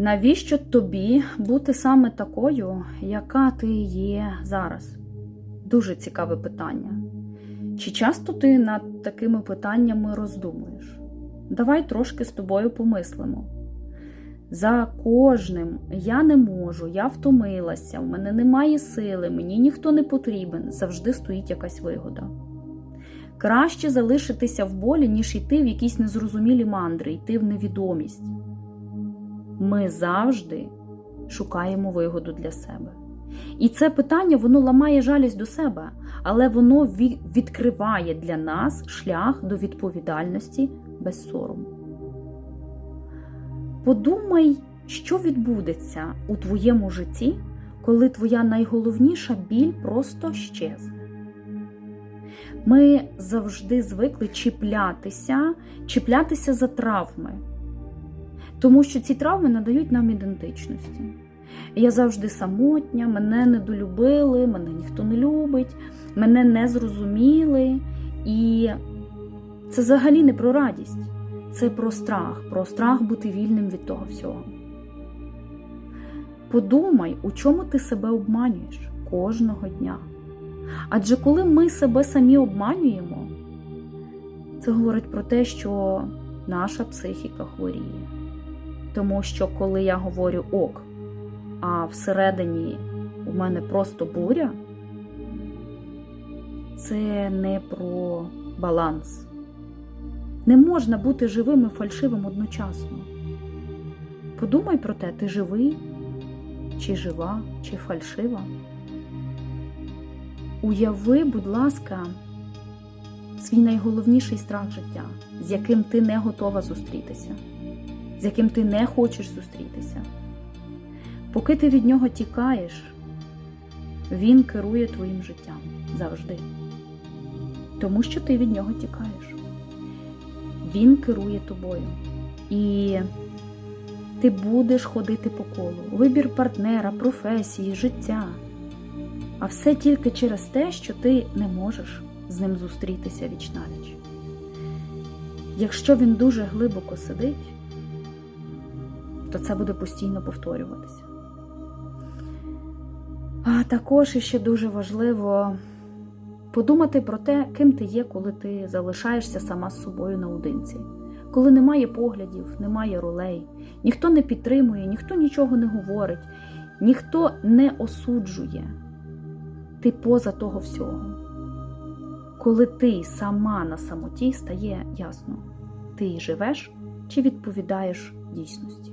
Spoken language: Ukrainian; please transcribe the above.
Навіщо тобі бути саме такою, яка ти є зараз? Дуже цікаве питання. Чи часто ти над такими питаннями роздумуєш? Давай трошки з тобою помислимо. За кожним я не можу, я втомилася, в мене немає сили, мені ніхто не потрібен, завжди стоїть якась вигода. Краще залишитися в болі, ніж йти в якісь незрозумілі мандри, йти в невідомість. Ми завжди шукаємо вигоду для себе. І це питання воно ламає жалість до себе, але воно відкриває для нас шлях до відповідальності без сорому. Подумай, що відбудеться у твоєму житті, коли твоя найголовніша біль просто щезне. Ми завжди звикли чіплятися, чіплятися за травми, тому що ці травми надають нам ідентичності. Я завжди самотня, мене недолюбили, мене ніхто не любить, мене не зрозуміли. І це взагалі не про радість, це про страх, про страх бути вільним від того всього. Подумай, у чому ти себе обманюєш кожного дня. Адже коли ми себе самі обманюємо, це говорить про те, що наша психіка хворіє. Тому що коли я говорю ок, а всередині у мене просто буря, це не про баланс. Не можна бути живим і фальшивим одночасно. Подумай про те, ти живий, чи жива, чи фальшива. Уяви, будь ласка, свій найголовніший страх життя, з яким ти не готова зустрітися, з яким ти не хочеш зустрітися. Поки ти від нього тікаєш, він керує твоїм життям завжди. Тому що ти від нього тікаєш. Він керує тобою. І ти будеш ходити по колу. Вибір партнера, професії, життя. А все тільки через те, що ти не можеш з ним зустрітися віч навіч. Якщо він дуже глибоко сидить, то це буде постійно повторюватися. А також ще дуже важливо подумати про те, ким ти є, коли ти залишаєшся сама з собою наодинці. Коли немає поглядів, немає ролей, ніхто не підтримує, ніхто нічого не говорить, ніхто не осуджує. Ти поза того всього. Коли ти сама на самоті стає ясно, ти живеш чи відповідаєш дійсності.